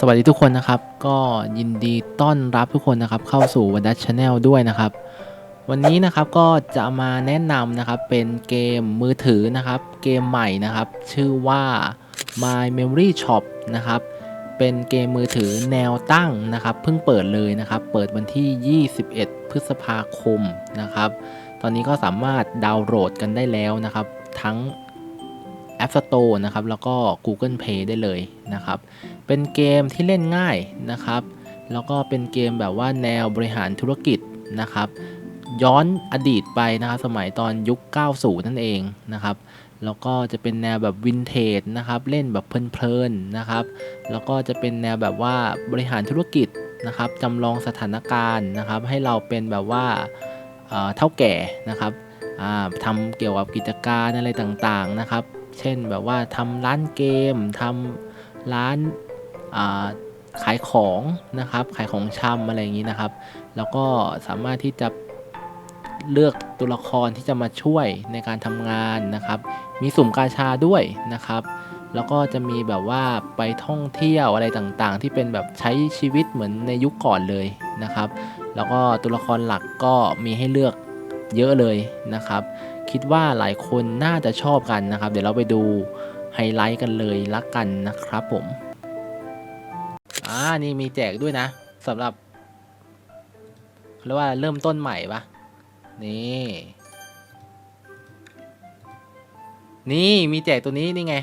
สวัสดีทุกคนนะครับ ก็ยินดีต้อนรับทุกคนนะครับ เข้าสู่วันดัชแนลด้วยนะครับ วันนี้นะครับก็จะมาแนะนำนะครับเป็นเกมมือถือนะครับ เกมใหม่นะครับ ชื่อว่า My Memory Shop นะครับ เป็นเกมมือถือแนวตั้งนะครับเพิ่งเปิดเลยนะครับ เปิดวันที่ 21 พฤษภาคมนะครับ ตอนนี้ก็สามารถดาวน์โหลดกันได้แล้วนะครับ ทั้ง App Store นะครับแล้วก็ Google Play ได้เลยนะครับ เป็นเกมที่เล่นง่ายนะครับ แล้วก็เป็นเกมแบบว่าแนวบริหารธุรกิจนะครับ ย้อนอดีตไปนะครับสมัยตอนยุค 90 นั่นเองนะครับแล้วก็จะเป็นแนวแบบวินเทจนะครับ เล่นแบบเพลินๆนะครับ แล้วก็จะเป็นแนวแบบว่าบริหารธุรกิจนะครับจำลองสถานการณ์นะครับ ให้เราเป็นแบบว่าเอ่อเท่าแก่นะครับทำเกี่ยวกับกิจการอะไรต่างๆนะครับ เช่นแบบว่าทำร้านเกมทำร้านาขายของนะครับ ขายของชำอะไรอย่างนี้นะครับ แล้วก็สามารถที่จะเลือกตัวละครที่จะมาช่วยในการทำงานนะครับ มีสุ่มกาชาด้วยนะครับ แล้วก็จะมีแบบว่าไปท่องเที่ยวอะไรต่างๆ ที่เป็นแบบใช้ชีวิตเหมือนในยุคก่อนเลยนะครับ แล้วก็ตัวละครหลักก็มีให้เลือกเยอะเลยนะครับ คิดว่าหลายคนน่าจะชอบกันนะครับ เดี๋ยวเราไปดูไฮไลท์กันเลยละกันนะครับผมอ่านี่มีแจกด้วยนะสำหรับเรียกว่าเริ่มต้นใหม่ปะนี่ นี่มีแจกตัวนี้นี่ไง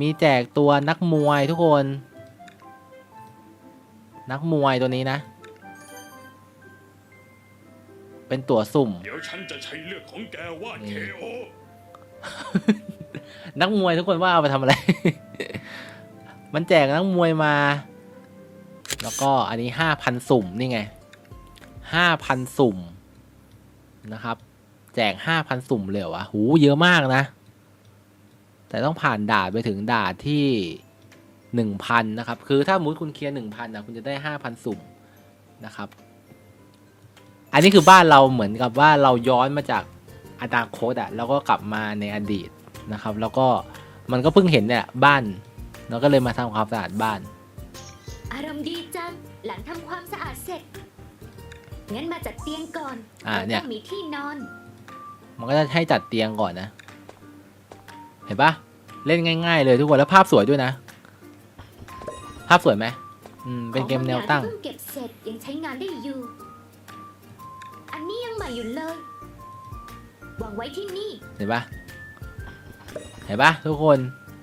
มีแจกตัวนักมวยทุกคน นักมวยตัวนี้นะ เป็นตั๋วสุ่ม เดี๋ยวฉันจะใช้เลือดของแกวาดนี่เคโอนักมวยทุกคนว่าเอาไปทำอะไร มันแจกนักมวยมา แล้วก็อันนี้ห้าพันสุ่มนี่ไงห้าพันสุ่มนะครับ แจกห้าพันสุ่มเลยเหรอวะหูเยอะมากนะ แต่ต้องผ่านด่านไปถึงด่านที่หนึ่งพันนะครับ คือถ้ามุดคุณเคลียร์หนึ่งพันนะคุณจะได้ห้าพันสุ่มนะครับ อันนี้คือบ้านเราเหมือนกับว่าเราย้อนมาจากอนาคตอะแล้วก็กลับมาในอดีตนะครับ แล้วก็มันก็เพิ่งเห็นเนี่ยบ้านเราก็เลยมาทำความสะอาดบ้าน อารมณ์ดีจัง หลังทำความสะอาดเสร็จ งั้นมาจัดเตียงก่อนอ่าเนี่ยแล้วก็มีที่นอน มันก็จะให้จัดเตียงก่อนนะ เห็นปะเล่นง่าย ๆ เลยทุกคนแล้วภาพสวยด้วยนะ ภาพสวยไหมอืมเป็นเกมแนวตั้ง ของบาอย่างที่เพิ่งเก็บเสร็จยังใช้งานได้อยู่อั นนี้ยังใหม่อยู่เลยวางไว้ที่นี่ เห็นปะเห็นปะทุกคน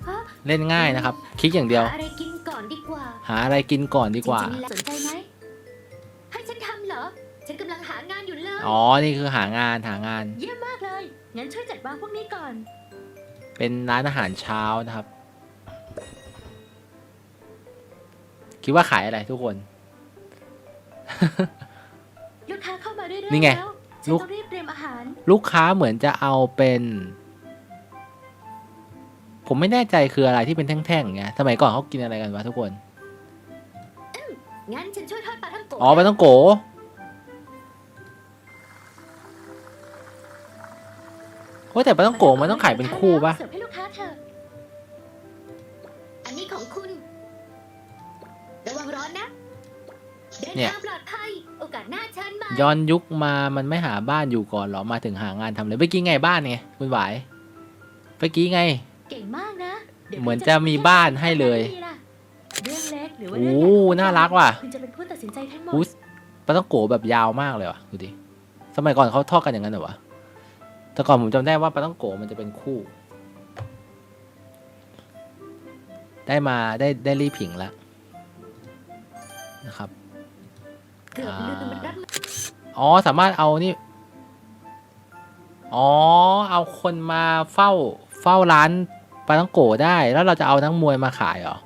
ฮะ เล่นง่ายนะครับ คลิกอย่างเดียว หาอะไรกินก่อนดีกว่าหาอะไรกินก่อนดีกว่า จริงๆแล้วสนใจไหมให้ฉันทำเหรอ ฉันกำลังหางานอยู่เลยอ๋อ นี่คือหางานหางาน เยี่ยมมากเลย งั้นช่วยจัดวางพวกนี้ก่อน เป็นร้านอาหารเช้านะครับ คิดว่าขายอะไรทุกคนลูกค้าเข้า มาเรื่อยๆนี่ไงแล้วฉันลูก ต้องรีบเตรียมอาหาร ลูกค้าเหมือนจะเอาเป็น ผมไม่แน่ใจคืออะไรที่เป็นแท่งๆอย่างเงี้ยสมัยก่อนเขากินอะไรกันวะทุกคน งั้นฉันช่วยทอดปลาท่องโกะอ๋อปลาต้องโกโอ้ยแต่ปลาต้องโกมันต้องขายเป็นคู่ปะเสิร์ฟให้ลูกค้าเถอะอันนี้ของคุณ ระวังร้อนนะ เดินเนี่ยทางปลอดภัยโอกาสหน้าเชิญมาย้อนยุคมามันไม่หาบ้านอยู่ก่อนเหรอ มาถึงหางานทำเลยเมื่อกี้ไงบ้านไงคุณหวายเมื่อกี้ไง เก่งมากนะดี๋ยวเหมือนจะมีบ้านให้เลยดีล่ะเรื่องเล็กหรือว่าโอ้เรื่องใหญ่น่ารักว่ะคุณจะเป็นผู้ตัดสินใจทั้งหมดอุ๊ยปลาต้องโกแบบยาวมากเลยว่ะดูดิ สมัยก่อนเขาทอดกันอย่างนั้นเหรอวะ แต่ก่อนผมจำได้ว่าปลาต้องโกมันจะเป็นคู่ ได้มาได้ได้รีบผิงแล้วนะครับ เกือบลืมมันรับอ๋อสามารถเอานี่ อ๋อ เอาคนมาเฝ้าเฝ้าร้านปาต้องโกได้ แล้วเราจะเอานักมวยมาขายเหรอ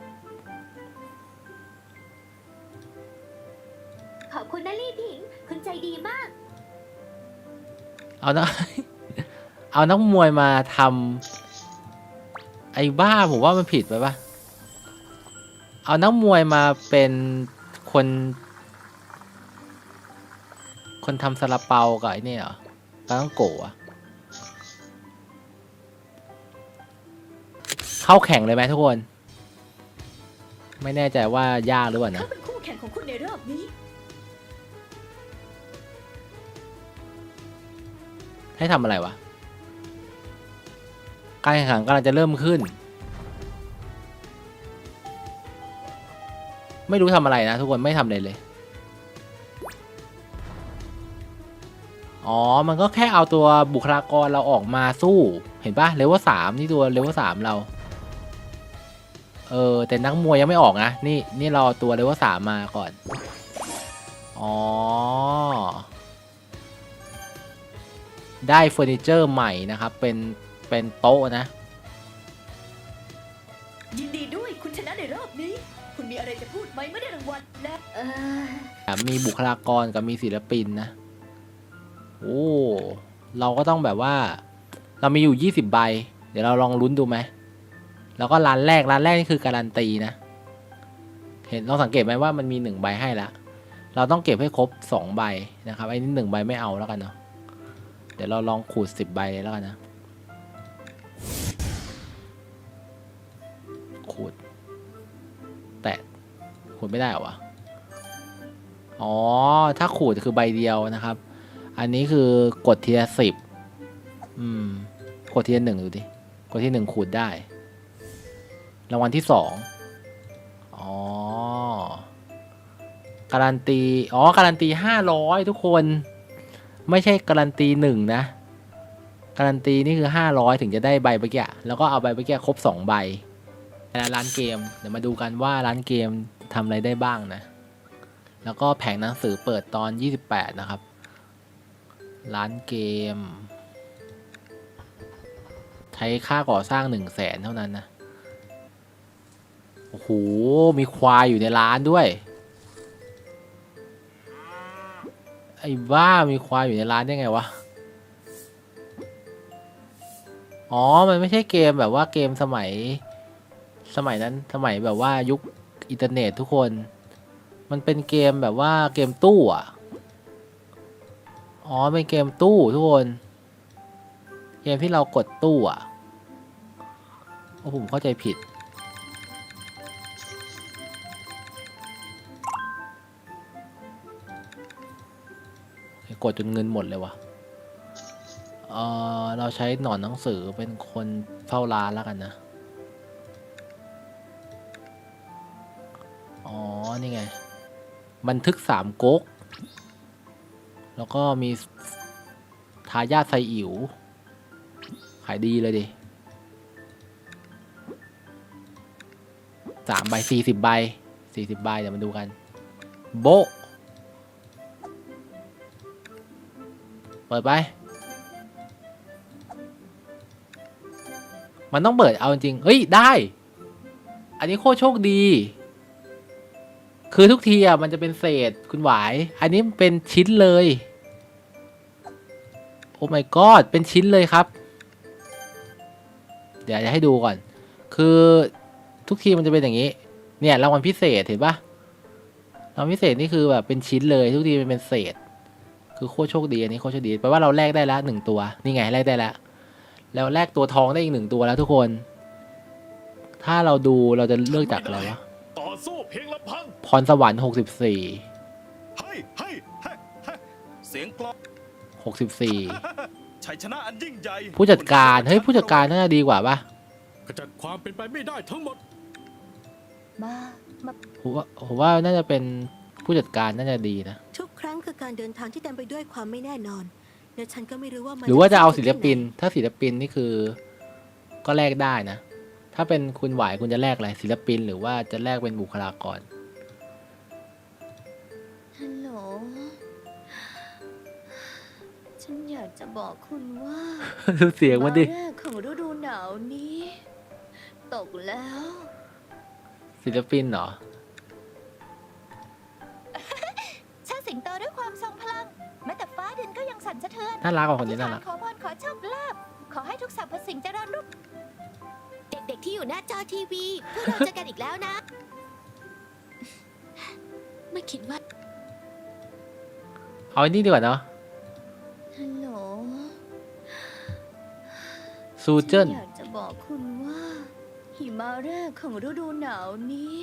ขอบคุณนะลี่ผิง คุณใจดีมาก เอานักเอานักมวยมาทำไอ้บ้าผมว่ามันผิดไปปะเอานักมวยมาเป็นคน คนทำซาลาเปากับไอ้นี่เหรอปาต้องโกะอะเข้าแข่งเลยไหมทุกคน ไม่แน่ใจว่ายากหรือเปล่านะเขาเป็นคู่แข่งของคุณในรอบนี้ ให้ทำอะไรวะ การแข่งขันกำลังจะเริ่มขึ้น ไม่รู้ทำอะไรนะทุกคนไม่ทำอะไรเลย อ๋อ มันก็แค่เอาตัวบุคลากรเราออกมาสู้ เห็นปะเลเวลสามนี่ตัวเลเวลสามเรา เออ แต่นักมวยยังไม่ออกนะ นี่นี่เราเอาตัวเลเวลสามมาก่อน อ๋อ ได้เฟอร์นิเจอร์ใหม่นะครับ เป็นเป็นโต๊ะนะ ยินดีด้วยคุณชนะในรอบนี้ คุณมีอะไรจะพูดไหมไม่ได้รางวัลและเออ มีบุคลากรกับมีศิลปินนะ โอ้เราก็ต้องแบบว่า เรามีอยู่ 20 ใบ เดี๋ยวเราลองลุ้นดูไหม แล้วก็ร้านแรกร้านแรกนี่คือการันตีนะ เห็นลองสังเกตไหมว่ามันมีหนึ่งใบให้ละ เราต้องเก็บให้ครบสองใบนะครับไอ้นี่หนึ่งใบไม่เอาแล้วกันเนาะ เดี๋ยวเราลองขูดสิบใบเลยแล้วกันนะ ขูด แตะขูดไม่ได้เหรอวะอ๋อ ถ้าขูดคือใบเดียวนะครับ อันนี้คือกดทีละสิบอืม กดทีละหนึ่งดูดิ กดที่หนึ่งขูดได้ รางวัลที่สองอ๋อ การันตี อ๋อ การันตีห้าร้อยทุกคน ไม่ใช่การันตีหนึ่งนะ การันตีนี่คือห้าร้อยถึงจะได้ใบเมื่อกี้แล้วก็เอาใบเมื่อกี้ครบสองใบร้านเกม เดี๋ยวมาดูกันว่าร้านเกมทำอะไรได้บ้างนะ แล้วก็แผงหนังสือเปิดตอน 28 นะครับ ร้านเกม ใช้ค่าก่อสร้าง1 0 0 0 0แสนเท่านั้นนะ โอ้โห มีควายอยู่ในร้านด้วย ไอ้บ้า มีควายอยู่ในร้านได้ไงวะ อ๋อ มันไม่ใช่เกมแบบว่าเกมสมัย สมัยนั้น สมัยแบบว่ายุคอินเทอร์เน็ตทุกคน มันเป็นเกมแบบว่าเกมตู้อะ อ๋อ เป็นเกมตู้ทุกคน เกมที่เรากดตู้อะโอ้ผมเข้าใจผิด กดจนเงินหมดเลยวะเออเราใช้หนอนหนังสือเป็นคนเฝ้าร้านแล้วกันนะ อ๋อ นี่ไง บันทึกสามก๊ก แล้วก็มีทายาทไซอิ๋วขายดีเลยดิสามใบสี่สิบใบสี่สิบใบเดี๋ยวมาดูกัน โบเปิดไป มันต้องเปิดเอาจริงเฮ้ย ได้ อันนี้โคตรโชคดี คือทุกทีอะมันจะเป็นเศษคุณหวาย อันนี้เป็นชิ้นเลย โอ้ my god เป็นชิ้นเลยครับ เดี๋ยวจะให้ดูก่อน คือทุกทีมันจะเป็นอย่างนี้ เนี่ยรางวัลพิเศษเห็นปะรางวัลพิเศษนี่คือแบบเป็นชิ้นเลย ทุกทีมันเป็นเศษ คือโคตรโชคดีอันนี้โคตรโชคดีแปลว่าเราแลกได้แล้วหนึ่งตัว นี่ไงแลกได้แล้วแล้วแลกตัวทองได้อีกหนึ่งตัวแล้วทุกคน ถ้าเราดูเราจะเลือกจากอะไรวะ พังพรสวรรค์หกสิบสี่เฮ้ยเฮ้ยเฮ้ยเฮ้ยเสียงกลองหกสิบสี่ชัยชนะอันยิ่งใหญ่ผู้จัดการเฮ้ยผู้จัดการน่าจะดีกว่าปะขจัดความเป็นไปไม่ได้ทั้งหมด มามาผมว่าผมว่าน่าจะเป็นผู้จัดการน่าจะดีนะ ทุกครั้งคือการเดินทางที่เต็มไปด้วยความไม่แน่นอนและฉันก็ไม่รู้ว่ามันหรือว่าจะเอาศิลปินแค่ไหถ้าศิลปินนี่คือก็แลกได้นะ ถ้าเป็นคุณหวายคุณจะแลกอะไรศิลปิน หรือว่าจะแลกเป็นบุคลากร จะบอกคุณว่าดูเสียงมันดิแรกของฤดูหนาวนี้ ตกแล้ว ศิลปินเหรอ ชาสิงโตด้วยความทรงพลังแม้แต่ฟ้าดินก็ยังสั่นสะเทือนน่ารักกว่าคนนี้น่ารัก ขอพรขอโชคลาภขอให้ทุกสรรพสิ่งเจริญรุ่งเด็กๆที่อยู่หน้าจอทีวีพวกเราเจอกันอีกแล้วนะ ไม่คิดว่า เอาอันนี้ดีกว่าเนาะ ซูเจิ้นฉันอยากจะบอกคุณว่า หิมะแรกของฤดูหนาวนี้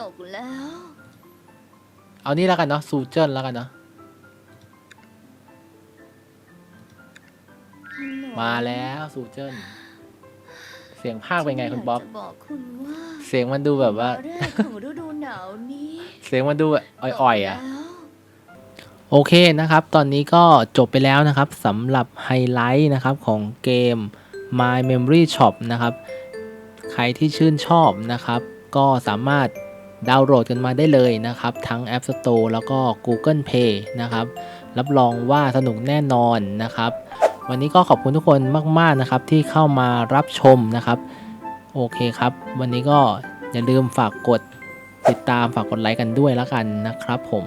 ตกแล้ว เอานี่แล้วกันเนาะซูเจิ้นแล้วกันเนาะฮัลโหลมาแล้วซูเจิ้นเสียงภาคเป็นไงคุณบ๊อบฉันยากจะบอกคุณว่าเสียงมันดูแบบว่าแรกของฤดูหนาวนี้เสียงมันดูแบบอ่อยๆอะตกแล้ว โอเคนะครับ ตอนนี้ก็จบไปแล้วนะครับสำหรับไฮไลท์นะครับของเกม My Memory Shop นะครับ ใครที่ชื่นชอบนะครับ ก็สามารถดาวน์โหลดกันมาได้เลยนะครับ ทั้ง App Store แล้วก็ Google Play นะครับ รับรองว่าสนุกแน่นอนนะครับ วันนี้ก็ขอบคุณทุกคนมาก ๆ นะครับ ที่เข้ามารับชมนะครับ โอเคครับ วันนี้ก็อย่าลืมฝากกดติดตามฝากกดไลค์กันด้วยแล้วกันนะครับผม